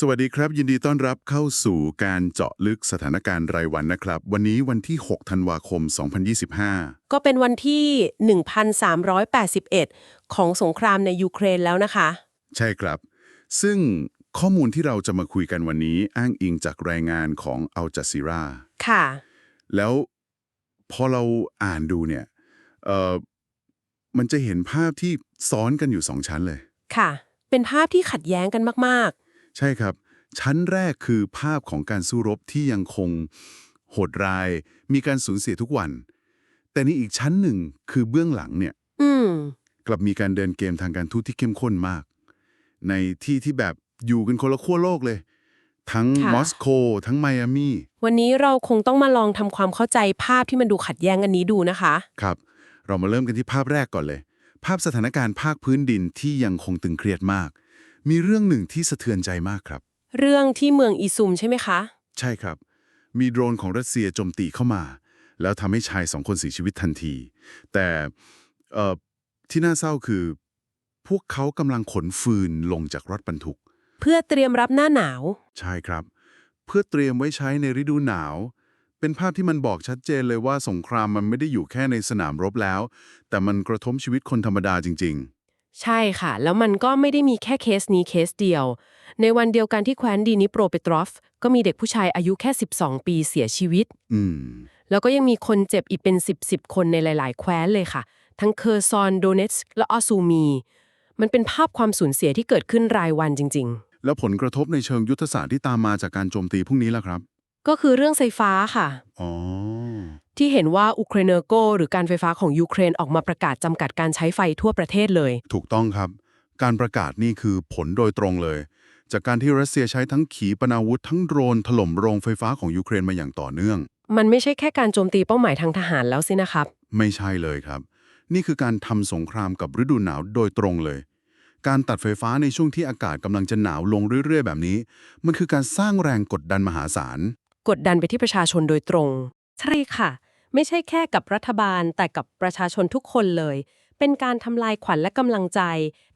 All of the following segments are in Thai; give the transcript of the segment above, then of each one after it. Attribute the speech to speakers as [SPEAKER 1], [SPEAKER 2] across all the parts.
[SPEAKER 1] สวัสดีครับ ยินดีต้อนรับเข้าสู่การเจาะลึกสถานการณ์รายวันนะครับ วันนี้วันที่ 6 ธันวาคม 2025
[SPEAKER 2] ก็เป็นวันที่ 1381 ของสงครามในยูเครนแล้วนะคะ
[SPEAKER 1] ใช่ครับ ซึ่งข้อมูลที่เราจะมาคุยกันวันนี้อ้างอิงจากรายงานของอัลจ z ซีรา
[SPEAKER 2] ค่ะ
[SPEAKER 1] แล้วพอเราอ่านดูเนี่ยเอ่อมันจะเห็นภาพที่ซ้อนกันอยู่สองชั้นเลย
[SPEAKER 2] ค่ะ เป็นภาพที่ขัดแย้งกันมาก
[SPEAKER 1] ใช่ครับ ชั้นแรกคือภาพของการสู้รบที่ยังคงโหดร้าย มีการสูญเสียทุกวัน แต่นี่อีกชั้นหนึ่งคือเบื้องหลังเนี่ย
[SPEAKER 2] ๆอืม
[SPEAKER 1] กลับมีการเดินเกมทางการทูตที่เข้มข้นมาก ในที่ที่แบบอยู่กันคนละขั้วโลกเลย ทั้ง
[SPEAKER 2] ค่ะ
[SPEAKER 1] มอสโก ทั้งไมอามี
[SPEAKER 2] วันนี้เราคงต้องมาลองทำความเข้าใจภาพที่มันดูขัดแย้งกันนี้ดูนะคะ
[SPEAKER 1] ครับ เรามาเริ่มกันที่ภาพแรกก่อนเลย ภาพสถานการณ์ภาคพื้นดินที่ยังคงตึงเครียดมาก มีเรื่องหนึ่งที่สะเทือนใจมากครับ
[SPEAKER 2] เรื่องที่เมืองอีซุมใช่ไหมคะ
[SPEAKER 1] ใช่ครับ มีโดรนของรัสเซียโจมตีเข้ามา แล้วทำให้ชายสองคนเสียชีวิตทันที แต่เอ่อที่น่าเศร้าคือ พวกเขากำลังขนฟืนลงจากรถบรรทุก
[SPEAKER 2] เพื่อเตรียมรับหน้าหนาว
[SPEAKER 1] ใช่ครับ เพื่อเตรียมไว้ใช้ในฤดูหนาว เป็นภาพที่มันบอกชัดเจนเลยว่าสงครามมันไม่ได้อยู่แค่ในสนามรบแล้ว แต่มันกระทบชีวิตคนธรรมดาจริง
[SPEAKER 2] ใช่ค่ะ แล้วมันก็ไม่ได้มีแค่เคสนี้เคสเดียว ในวันเดียวกันที่แคว้นดีนิโปรเปตรอฟ ก็มีเด็กผู้ชายอายุแค่ 12 ปีเสียชีวิต
[SPEAKER 1] ๆอืม
[SPEAKER 2] แล้วก็ยังมีคนเจ็บอีกเป็น 10 10 คนในหลาย ๆ แคว้นเลยค่ะ ทั้งเคอร์ซอนโดเนตส์และออซูมี มันเป็นภาพความสูญเสียที่เกิดขึ้นรายวันจริง
[SPEAKER 1] แล้วผลกระทบในเชิงยุทธศาสตร์ที่ตามมาจากการโจมตีพวกนี้ล่ะครับ
[SPEAKER 2] ๆ ก็คือเรื่องไฟฟ้าค่ะ
[SPEAKER 1] อ๋อ
[SPEAKER 2] ที่เห็นว่าอุเครเนโกหรือการไฟฟ้าของยูเครนออกมาประกาศจำกัดการใช้ไฟทั่วประเทศเลย
[SPEAKER 1] ถูกต้องครับ การประกาศนี่คือผลโดยตรงเลย จากการที่รัสเซียใช้ทั้งขีปนาวุธทั้งโดรนถล่มโรงไฟฟ้าของยูเครนมาอย่างต่อเนื่อง
[SPEAKER 2] มันไม่ใช่แค่การโจมตีเป้าหมายทางทหารแล้วสินะครับ
[SPEAKER 1] ไม่ใช่เลยครับ นี่คือการทำสงครามกับฤดูหนาวโดยตรงเลย การตัดไฟฟ้าในช่วงที่อากาศกำลังจะหนาวลงเรื่อย ๆ แบบนี้ มันคือการสร้างแรงกดดันมหาศาล
[SPEAKER 2] กดดันไปที่ประชาชนโดยตรง ใช่ค่ะ ไม่ใช่แค่กับรัฐบาลแต่กับประชาชนทุกคนเลย เป็นการทำลายขวัญและกำลังใจ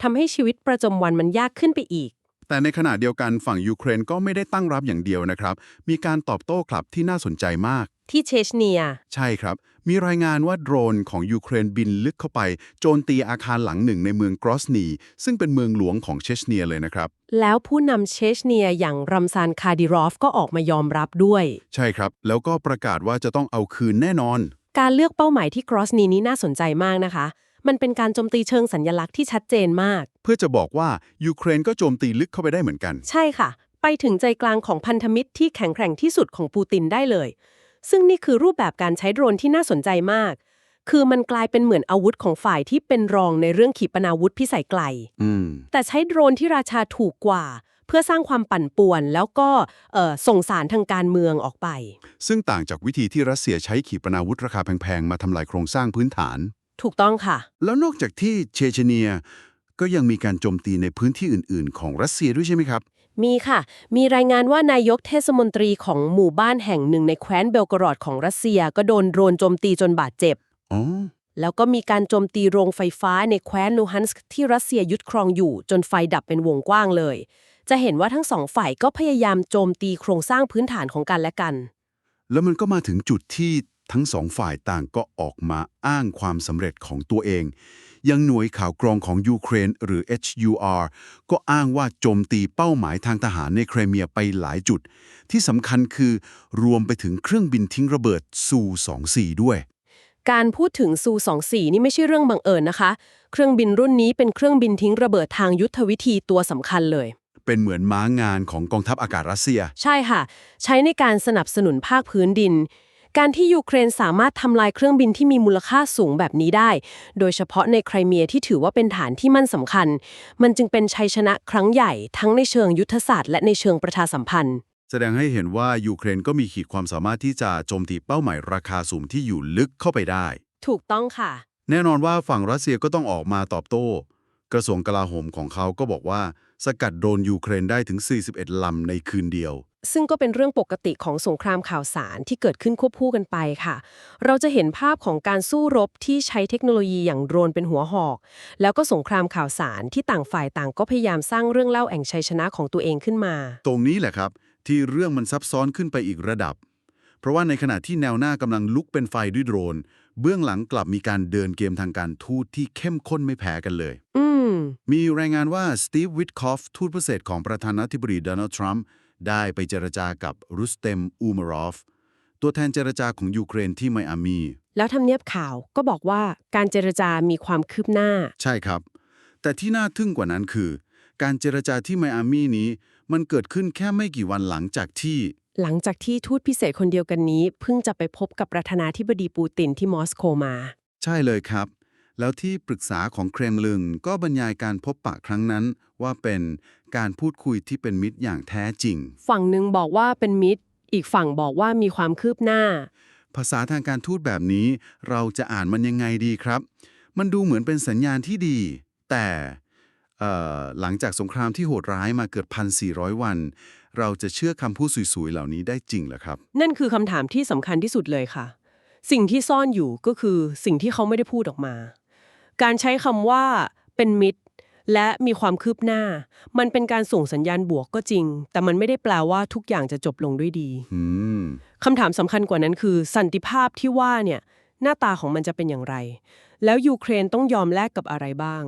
[SPEAKER 2] ทำให้ชีวิตประจำวันมันยากขึ้นไปอีก
[SPEAKER 1] แต่ในขณะเดียวกันฝั่งยูเครนก็ไม่ได้ตั้งรับอย่างเดียวนะครับ มีการตอบโต้กลับที่น่าสนใจมาก
[SPEAKER 2] ที่เชชเนีย
[SPEAKER 1] ใช่ครับ มีรายงานว่าโดรนของยูเครนบินลึกเข้าไป โจมตีอาคารหลังหนึ่งในเมืองกรอสนี ซึ่งเป็นเมืองหลวงของเชชเนียเลยนะครับ
[SPEAKER 2] แล้วผู้นำเชชเนียอย่างรัมซานคาดิรอฟก็ออกมายอมรับด้วย
[SPEAKER 1] ใช่ครับ แล้วก็ประกาศว่าจะต้องเอาคืนแน่นอน
[SPEAKER 2] การเลือกเป้าหมายที่กรอสนีนี้น่าสนใจมากนะคะ มันเป็นการโจมตีเชิงสัญลักษณ์ที่ชัดเจนมาก
[SPEAKER 1] เพื่อจะบอกว่ายูเครนก็โจมตีลึกเข้าไปได้เหมือนกัน
[SPEAKER 2] ใช่ค่ะ ไปถึงใจกลางของพันธมิตรที่แข็งแกร่งที่สุดของปูตินได้เลย ซึ่งนี่คือรูปแบบการใช้โดรนที่น่าสนใจมาก คือมันกลายเป็นเหมือนอาวุธของฝ่ายที่เป็นรองในเรื่องขีปนาวุธพิสัยไกล
[SPEAKER 1] อืม
[SPEAKER 2] แต่ใช้โดรนที่ราคาถูกกว่า เพื่อสร้างความปั่นป่วน แล้วก็เอ่อส่งสารทางการเมืองออกไป
[SPEAKER 1] ซึ่งต่างจากวิธีที่รัสเซียใช้ขีปนาวุธราคาแพงๆ มาทำลายโครงสร้างพื้นฐาน
[SPEAKER 2] ถูกต้องค่ะ
[SPEAKER 1] แล้วนอกจากที่เชเชเนียก็ยังมีการโจมตีในพื้นที่อื่น ๆ ของรัสเซียด้วยใช่ไหมครับ
[SPEAKER 2] มีค่ะ มีรายงานว่านายกเทศมนตรีของหมู่บ้านแห่งหนึ่งในแคว้นเบลกรอดของรัสเซียก็โดนโดรนโจมตีจนบาดเจ็บ
[SPEAKER 1] อ๋อ
[SPEAKER 2] แล้วก็มีการโจมตีโรงไฟฟ้าในแคว้นลูฮันสก์ที่รัสเซียยึดครองอยู่ จนไฟดับเป็นวงกว้างเลย จะเห็นว่าทั้งสองฝ่ายก็พยายามโจมตีโครงสร้างพื้นฐานของกันและกัน
[SPEAKER 1] แล้วมันก็มาถึงจุดที่ทั้งสองฝ่ายต่างก็ออกมาอ้างความสำเร็จของตัวเอง ยังหน่วยข่าวกรองของยูเครนหรือ HUR ก็อ้างว่าโจมตีเป้าหมายทางทหารในเครเมียไปหลายจุด ที่สำคัญคือรวมไปถึงเครื่องบินทิ้งระเบิดซู24ด้วย
[SPEAKER 2] การพูดถึงซู24นี่ไม่ใช่เรื่องบังเอิญนะคะ เครื่องบินรุ่นนี้เป็นเครื่องบินทิ้งระเบิดทางยุทธวิธีตัวสำคัญเลย
[SPEAKER 1] เป็นเหมือนม้างานของกองทัพอากาศรัสเซีย
[SPEAKER 2] ใช่ค่ะ ใช้ในการสนับสนุนภาคพื้นดิน การที่ยูเครนสามารถทำลายเครื่องบินที่มีมูลค่าสูงแบบนี้ได้ โดยเฉพาะในไครเมียที่ถือว่าเป็นฐานที่มั่นสำคัญ มันจึงเป็นชัยชนะครั้งใหญ่ทั้งในเชิงยุทธศาสตร์และในเชิงประชาสัมพันธ์
[SPEAKER 1] แสดงให้เห็นว่ายูเครนก็มีขีดความสามารถที่จะโจมตีเป้าหมายราคาสูงที่อยู่ลึกเข้าไปได้
[SPEAKER 2] ถูกต้องค่ะ
[SPEAKER 1] แน่นอนว่าฝั่งรัสเซียก็ต้องออกมาตอบโต้ กระทรวงกลาโหมของเขาก็บอกว่า สกัดโดรนยูเครนได้ถึง 41 ลำในคืนเดียว
[SPEAKER 2] ซึ่งก็เป็นเรื่องปกติของสงครามข่าวสารที่เกิดขึ้นควบคู่กันไปค่ะ เราจะเห็นภาพของการสู้รบที่ใช้เทคโนโลยีอย่างโดรนเป็นหัวหอก แล้วก็สงครามข่าวสารที่ต่างฝ่ายต่างก็พยายามสร้างเรื่องเล่าแห่งชัยชนะของตัวเองขึ้นมา
[SPEAKER 1] ตรงนี้แหละครับ ที่เรื่องมันซับซ้อนขึ้นไปอีกระดับ เพราะว่าในขณะที่แนวหน้ากำลังลุกเป็นไฟด้วยโดรน เบื้องหลังกลับมีการเดินเกมทางการทูตที่เข้มข้นไม่แพ้กันเลย
[SPEAKER 2] อืม
[SPEAKER 1] มีรายงานว่าสตีฟวิทคอฟทูตพิเศษของประธานาธิบดีโดนัลด์ทรัมป์ ได้ไปเจรจากับรุสเต็มอูมารอฟ ตัวแทนเจรจาของยูเครนที่ไมอามี
[SPEAKER 2] แล้วทำเนียบข่าวก็บอกว่าการเจรจามีความคืบหน้า
[SPEAKER 1] ใช่ครับ แต่ที่น่าทึ่งกว่านั้นคือ การเจรจาที่ไมอามีนี้ มันเกิดขึ้นแค่ไม่กี่วันหลังจากที่
[SPEAKER 2] หลังจากที่ทูตพิเศษคนเดียวกันนี้ เพิ่งจะไปพบกับประธานาธิบดีปูตินที่มอสโกมา
[SPEAKER 1] ใช่เลยครับ แล้วที่ปรึกษาของเครมลินก็บรรยายการพบปะครั้งนั้น ว่าเป็นการพูดคุยที่เป็นมิตรอย่างแท้จริง
[SPEAKER 2] ฝั่งหนึ่งบอกว่าเป็นมิตร อีกฝั่งบอกว่ามีความคืบหน้า
[SPEAKER 1] ภาษาทางการทูตแบบนี้ เราจะอ่านมันยังไงดีครับ มันดูเหมือนเป็นสัญญาณที่ดี แต่เอ่อหลังจากสงครามที่โหดร้ายมาเกือบ1,400 วัน เราจะเชื่อคำพูดสวยๆ เหล่านี้ได้จริงเหรอครับ
[SPEAKER 2] นั่นคือคำถามที่สำคัญที่สุดเลยค่ะ สิ่งที่ซ่อนอยู่ก็คือสิ่งที่เขาไม่ได้พูดออกมา การใช้คำว่าเป็นมิตร และมีความคืบหน้า มันเป็นการส่งสัญญาณบวกก็จริง แต่มันไม่ได้แปลว่าทุกอย่างจะจบลงด้วยดี
[SPEAKER 1] อืม
[SPEAKER 2] คำถามสำคัญกว่านั้นคือ สันติภาพที่ว่าเนี่ย หน้าตาของมันจะเป็นอย่างไร แล้วยูเครนต้องยอมแลกกับอะไรบ้าง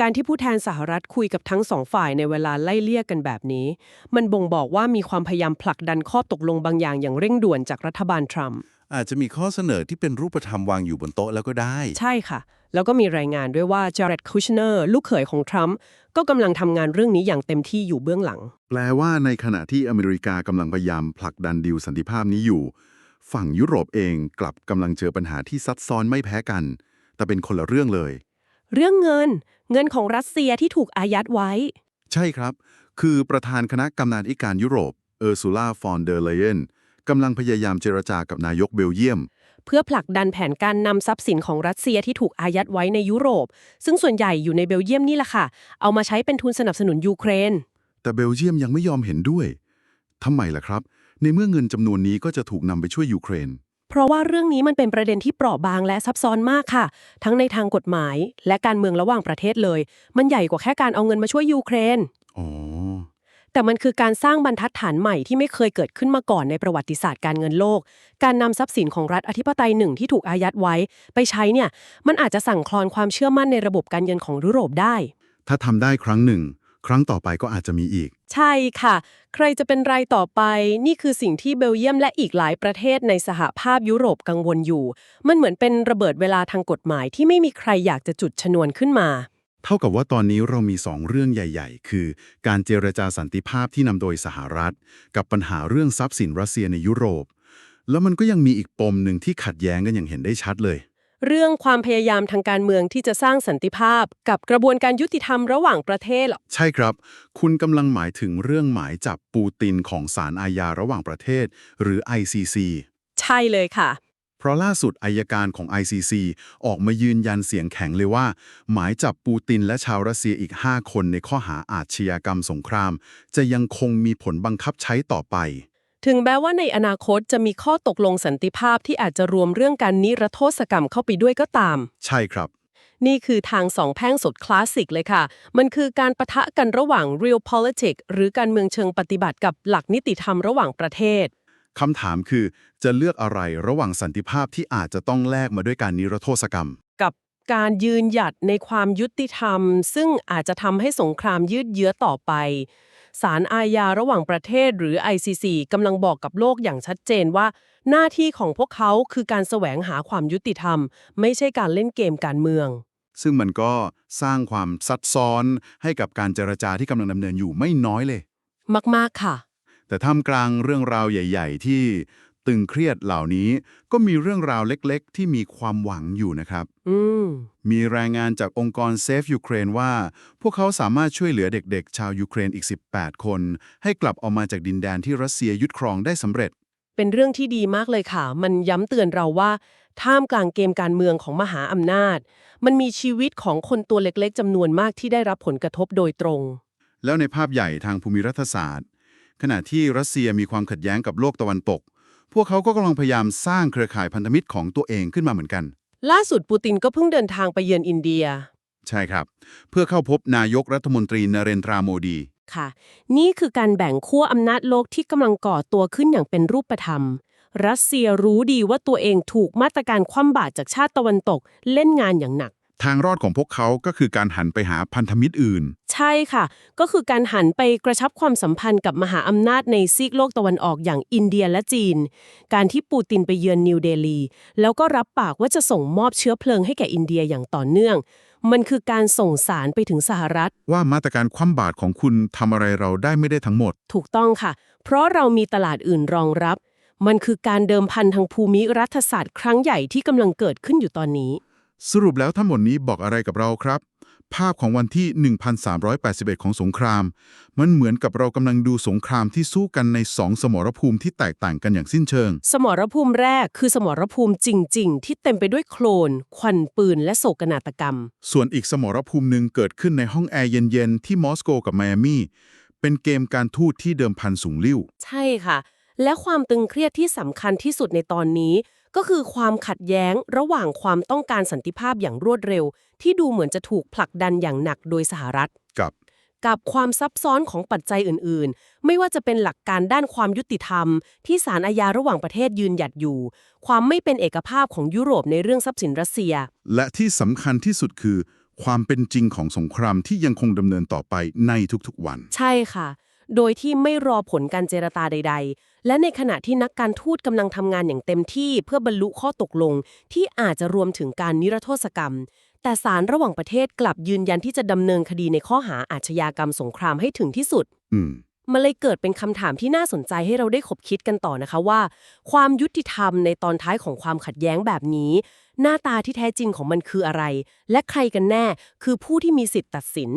[SPEAKER 2] การที่ผู้แทนสหรัฐคุยกับทั้งสองฝ่ายในเวลาไล่เลี่ยกันแบบนี้ มันบ่งบอกว่ามีความพยายามผลักดันข้อตกลงบางอย่างอย่างเร่งด่วนจากรัฐบาลทรัมป์
[SPEAKER 1] อาจจะมีข้อเสนอที่เป็นรูปธรรมวางอยู่บนโต๊ะแล้วก็ได้
[SPEAKER 2] ใช่ค่ะ แล้วก็มีรายงานด้วยว่าจาร์ d ดคูชเนอร์ลูกเขยของทรัมป์ก็กำลังทำงานเรื่องนี้อย่างเต็มที่อยู่เบื้องหลัง
[SPEAKER 1] แปลว่าในขณะที่อเมริกากำลังพยายามผลักดันดีลสันติภาพนี้อยู่ ฝั่งยุโรปเองกลับกำลังเจอปัญหาที่ซับซ้อนไม่แพ้กัน แต่เป็นคนละเรื่องเลย
[SPEAKER 2] เรื่องเงิน เงินของรัสเซียที่ถูกอายัดไว้
[SPEAKER 1] ใช่ครับ คือประธานคณะกำนาธิการยุโรปเออร์ซูลาฟอนเดอร์เลเยนกำลังพยายามเจรจากับนายกเบลเยียม
[SPEAKER 2] เพื่อผลักดันแผนการนำทรัพย์สินของรัสเซียที่ถูกอายัดไว้ในยุโรป ซึ่งส่วนใหญ่อยู่ในเบลเยียมนี่แหละค่ะ เอามาใช้เป็นทุนสนับสนุนยูเครน
[SPEAKER 1] แต่เบลเยียมยังไม่ยอมเห็นด้วยทำไมล่ะครับ ในเมื่อเงินจำนวนนี้ก็จะถูกนำไปช่วยยูเครน
[SPEAKER 2] เพราะว่าเรื่องนี้มันเป็นประเด็นที่เปราะบางและซับซ้อนมากค่ะ ทั้งในทางกฎหมาย และการเมืองระหว่างประเทศเลย มันใหญ่กว่าแค่การเอาเงินมาช่วยยูเครน
[SPEAKER 1] อ๋อ
[SPEAKER 2] แต่มันคือการสร้างบรรทัดฐานใหม่ที่ไม่เคยเกิดขึ้นมาก่อนในประวัติศาสตร์การเงินโลก การนำทรัพย์สินของรัฐอธิปไตยหนึ่งที่ถูกอายัดไว้ ไปใช้เนี่ยมันอาจจะสั่งคลอนความเชื่อมั่นในระบบการเงินของยุโรปได้
[SPEAKER 1] ถ้าทำได้ครั้งหนึ่ง ครั้งต่อไปก็อาจจะมีอีก
[SPEAKER 2] ใช่ค่ะ ใครจะเป็นรายต่อไป นี่คือสิ่งที่เบลเยียมและอีกหลายประเทศในสหภาพยุโรปกังวลอยู่ มันเหมือนเป็นระเบิดเวลาทางกฎหมายที่ไม่มีใครอยากจะจุดชนวนขึ้นมา
[SPEAKER 1] เท่ากับว่าตอนนี้เรามีสองเรื่องใหญ่ ๆ คือ การเจรจาสันติภาพที่นำโดยสหรัฐ กับปัญหาเรื่องทรัพย์สินรัสเซียในยุโรป แล้วมันก็ยังมีอีกปมหนึ่งที่ขัดแย้งกันอย่างเห็นได้ชัดเลย
[SPEAKER 2] เรื่องความพยายามทางการเมืองที่จะสร้างสันติภาพ กับกระบวนการยุติธรรมระหว่างประเทศเหรอ
[SPEAKER 1] ใช่ครับ คุณกำลังหมายถึงเรื่องหมายจับปูตินของศาลอาญาระหว่างประเทศ หรือ ICC
[SPEAKER 2] ใช่เลยค่ะ
[SPEAKER 1] เพราะล่าสุดอายการของ ICC ออกมายืนยันเสียงแข็งเลยว่า หมายจับปูตินและชาวรัสเซียอีก 5 คนในข้อหาอาชญากรรมสงคราม จะยังคงมีผลบังคับใช้ต่อไป
[SPEAKER 2] ถึงแม้ว่าในอนาคตจะมีข้อตกลงสันติภาพที่อาจจะรวมเรื่องการนิรโทษกรรมเข้าไปด้วยก็ตาม
[SPEAKER 1] ใช่ครับ
[SPEAKER 2] นี่คือทางสองแพร่งสดคลาสสิกเลยค่ะ มันคือการประทะกันระหว่าง real politics หรือการเมืองเชิงปฏิบัติกับหลักนิติธรรมระหว่างประเทศ
[SPEAKER 1] คำถามคือจะเลือกอะไรระหว่างสันติภาพที่อาจจะต้องแลกมาด้วยการนิรโทษกรรม
[SPEAKER 2] กับการยืนหยัดในความยุติธรรม ซึ่งอาจจะทำให้สงครามยืดเยื้อต่อไปศาลอาญาระหว่างประเทศหรือ ICC กำลังบอกกับโลกอย่างชัดเจนว่า หน้าที่ของพวกเขาคือการแสวงหาความยุติธรรม ไม่ใช่การเล่นเกมการเมือง
[SPEAKER 1] ซึ่งมันก็สร้างความซับซ้อนให้กับการเจรจาที่กำลังดำเนินอยู่ไม่น้อยเลย
[SPEAKER 2] มาก ๆ ค่ะ
[SPEAKER 1] แต่ท่ามกลางเรื่องราวใหญ่ ๆ ที่ตึงเครียดเหล่านี้ก็มีเรื่องราวเล็กๆ ที่มีความหวังอยู่นะครับ
[SPEAKER 2] อืม
[SPEAKER 1] มีรายงานจากองค์กร Save Ukraine ว่า พวกเขาสามารถช่วยเหลือเด็กๆ ชาวยูเครนอีก 18 คน ให้กลับออกมาจากดินแดนที่รัสเซียยึดครองได้สำเร็จ
[SPEAKER 2] เป็นเรื่องที่ดีมากเลยค่ะ มันย้ำเตือนเราว่า ท่ามกลางเกมการเมืองของมหาอำนาจ มันมีชีวิตของคนตัวเล็กๆจำนวนมากที่ได้รับผลกระทบโดยตรง
[SPEAKER 1] แล้วในภาพใหญ่ทางภูมิรัฐศาสตร์ ขณะที่รัสเซียมีความขัดแย้งกับโลกตะวันตก พวกเขาก็กำลังพยายามสร้างเครือข่ายพันธมิตรของตัวเองขึ้นมาเหมือนกัน
[SPEAKER 2] ล่าสุดปูตินก็เพิ่งเดินทางไปเยือนอินเดีย
[SPEAKER 1] ใช่ครับ เพื่อเข้าพบนายกรัฐมนตรีนเรนทราโมดี
[SPEAKER 2] ค่ะ นี่คือการแบ่งขั้วอำนาจโลกที่กำลังก่อตัวขึ้นอย่างเป็นรูปธรรม รัสเซียรู้ดีว่าตัวเองถูกมาตรการคว่ำบาตรจากชาติตะวันตกเล่นงานอย่างหนัก
[SPEAKER 1] ทางรอดของพวกเขาก็คือการหันไปหาพันธมิตรอื่น
[SPEAKER 2] ใช่ค่ะ ก็คือการหันไปกระชับความสัมพันธ์กับมหาอำนาจในซีกโลกตะวันออกอย่างอินเดียและจีน การที่ปูตินไปเยือนนิวเดลี แล้วก็รับปากว่าจะส่งมอบเชื้อเพลิงให้แก่อินเดียอย่างต่อเนื่อง มันคือการส่งสารไปถึงสหรัฐ
[SPEAKER 1] ว่ามาตรการคว่ำบาตรของคุณทำอะไรเราได้ไม่ได้ทั้งหมด
[SPEAKER 2] ถูกต้องค่ะ เพราะเรามีตลาดอื่นรองรับ มันคือการเดิมพันทางภูมิรัฐศาสตร์ครั้งใหญ่ที่กำลังเกิดขึ้นอยู่ตอนนี้
[SPEAKER 1] สรุปแล้วทั้งหมดนี้บอกอะไรกับเราครับ ภาพของวันที่ 1381 ของสงคราม มันเหมือนกับเรากำลังดูสงครามที่สู้กันในสองสมรภูมิที่แตกต่างกันอย่างสิ้นเชิง
[SPEAKER 2] สมรภูมิแรกคือสมรภูมิจริง ๆ ที่เต็มไปด้วยโคลน ควันปืน และโศกนาฏกรรม
[SPEAKER 1] ส่วนอีกสมรภูมิหนึ่งเกิดขึ้นในห้องแอร์เย็น ๆ ที่มอสโกกับไมอามีเป็นเกมการทูตที่เดิมพันสูงลิ่ว
[SPEAKER 2] ใช่ค่ะ และความตึงเครียดที่สำคัญที่สุดในตอนนี้ ก็คือความขัดแย้งระหว่างความต้องการสันติภาพอย่างรวดเร็ว ที่ดูเหมือนจะถูกผลักดันอย่างหนักโดยสหรัฐ
[SPEAKER 1] กับ
[SPEAKER 2] กับความซับซ้อนของปัจจัยอื่น ๆ ไม่ว่าจะเป็นหลักการด้านความยุติธรรม ที่ศาลอาญาระหว่างประเทศยืนหยัดอยู่ ความไม่เป็นเอกภาพของยุโรปในเรื่องทรัพย์สินรัสเซีย
[SPEAKER 1] และที่สำคัญที่สุดคือ ความเป็นจริงของสงครามที่ยังคงดำเนินต่อไปในทุกๆวัน
[SPEAKER 2] ใช่ค่ะ โดยที่ไม่รอผลการเจรตาใด ๆ และในขณะที่นักการทูตกำลังทำงานอย่างเต็มที่เพื่อบรรลุข้อตกลง ที่อาจจะรวมถึงการนิรโทษกรรม แต่ศาลระหว่างประเทศกลับยืนยันที่จะดำเนินคดีในข้อหาอาชญากรรมสงครามให้ถึงที่สุด
[SPEAKER 1] อืม
[SPEAKER 2] มันเลยเกิดเป็นคำถามที่น่าสนใจให้เราได้ขบคิดกันต่อนะคะว่า ความยุติธรรมในตอนท้ายของความขัดแย้งแบบนี้ หน้าตาที่แท้จริงของมันคืออะไร และใครกันแน่คือผู้ที่มีสิทธิ์ตัดสิน